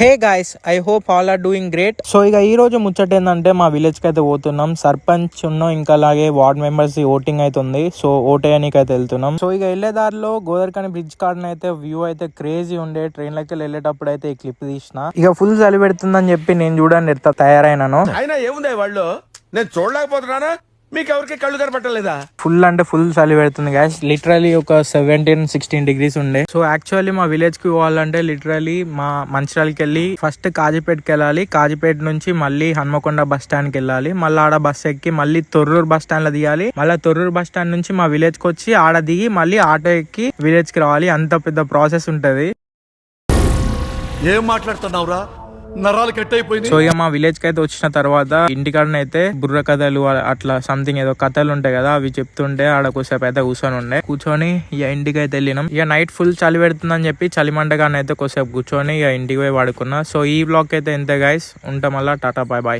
Hey guys I hope all are doing great. So ఇక ఈ రోజు ముచ్చట ఏంటంటే మా విలేజ్కి అయితే పోతున్నాం. సర్పంచ్ ఉన్న ఇంకా అలాగే వార్డ్ మెంబర్స్ ఓటింగ్ అయితే ఉంది. సో ఓటేయడానికి అయితే వెళ్తున్నాం. సో ఇక వెళ్ళే దారిలో గోదర్కని బ్రిడ్జ్ కాడన అయితే వ్యూ అయితే క్రేజీ ఉండే. ట్రైన్ లకి వెళ్ళేటప్పుడు అయితే ఈ క్లిప్ తీసిన. ఇక ఫుల్ చలి పెడుతుందని చెప్పి నేను చూడండి ఎంత తయారైనాను. అయినా ఏముంది వాళ్ళు? నేను చూడలేకపోతున్నానా? మీకు ఎవరికి కళ్ళు కనపట్టలేదా? ఫుల్ అంటే ఫుల్ చలి పెడుతుంది గ్యాస్ లిటరలీ ఒక సెవెంటీన్ సిక్స్టీన్ డిగ్రీస్ ఉండే. సో యాక్చువల్లీ మా విలేజ్కి పోవాలంటే లిటరలీ మా మంచిర్యాలకి వెళ్ళి ఫస్ట్ కాజీపేటకి వెళ్ళాలి. కాజీపేట నుంచి మళ్ళీ హన్మకొండ బస్ స్టాండ్కి వెళ్ళాలి. మళ్ళీ ఆడ బస్ ఎక్కి మళ్ళీ తొర్రూరు బస్ స్టాండ్లో దిగాలి. మళ్ళీ తొర్రూరు బస్ స్టాండ్ నుంచి మా విలేజ్కి వచ్చి ఆడ దిగి మళ్ళీ ఆటో ఎక్కి విలేజ్కి రావాలి. అంత పెద్ద ప్రాసెస్ ఉంటది. ఏం మాట్లాడుతున్నావురా? నరాలు కట్ అయిపోయింది సో ఇక మా విలేజ్కి అయితే వచ్చిన తర్వాత ఇంటికాడనైతే బుర్ర కథలు అట్లా సంథింగ్ ఏదో కథలు ఉంటాయి కదా అవి చెప్తుంటే ఆడ కొసేపు అయితే కూర్చొని ఉండే. కూర్చొని ఇక ఇంటికి అయితే వెళ్ళినాం. ఇక నైట్ ఫుల్ చలి పెడుతుందని చెప్పి చలిమంటగానే అయితే కొసేపు కూర్చొని ఇక ఇంటికి పోయి పడుకున్నా. సో ఈ బ్లాగ్ అయితే ఎంతే గైస్ ఉంటాం మళ్ళా. Tata bye bye